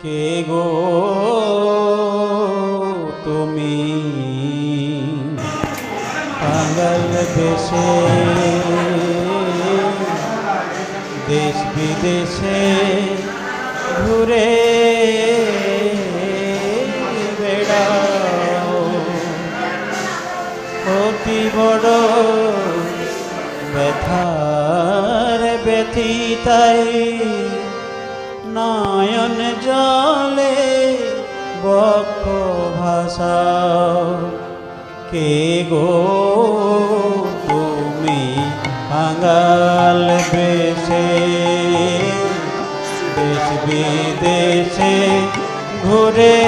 কে গো তুমি? পাগল দেশে দেশ বিদেশে ঘুরে বড় ব্যথার ব্যথিতাই নয়ন জলে বক্ষ ভাষাও কে গো তুমি বাঙাল বেশে দেশ বিদেশে ঘুরে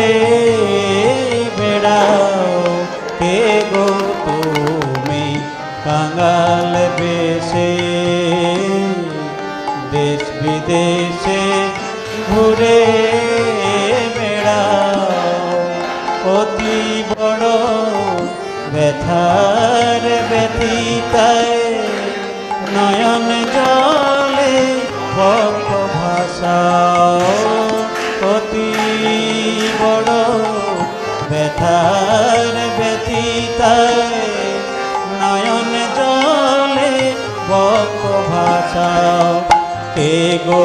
বেড়াও। কে গো তুমি কাঙ্গাল বেশে দেশ বিদেশে ঘুরে বেড়াও অতি বড় ব্যথার ব্যথিতায় নয়ন জলে বক্ষ ভাষাও অতি বড় ব্যথার ব্যথিতায় নয়ন জলে বক্ষ ভাষাও কে গো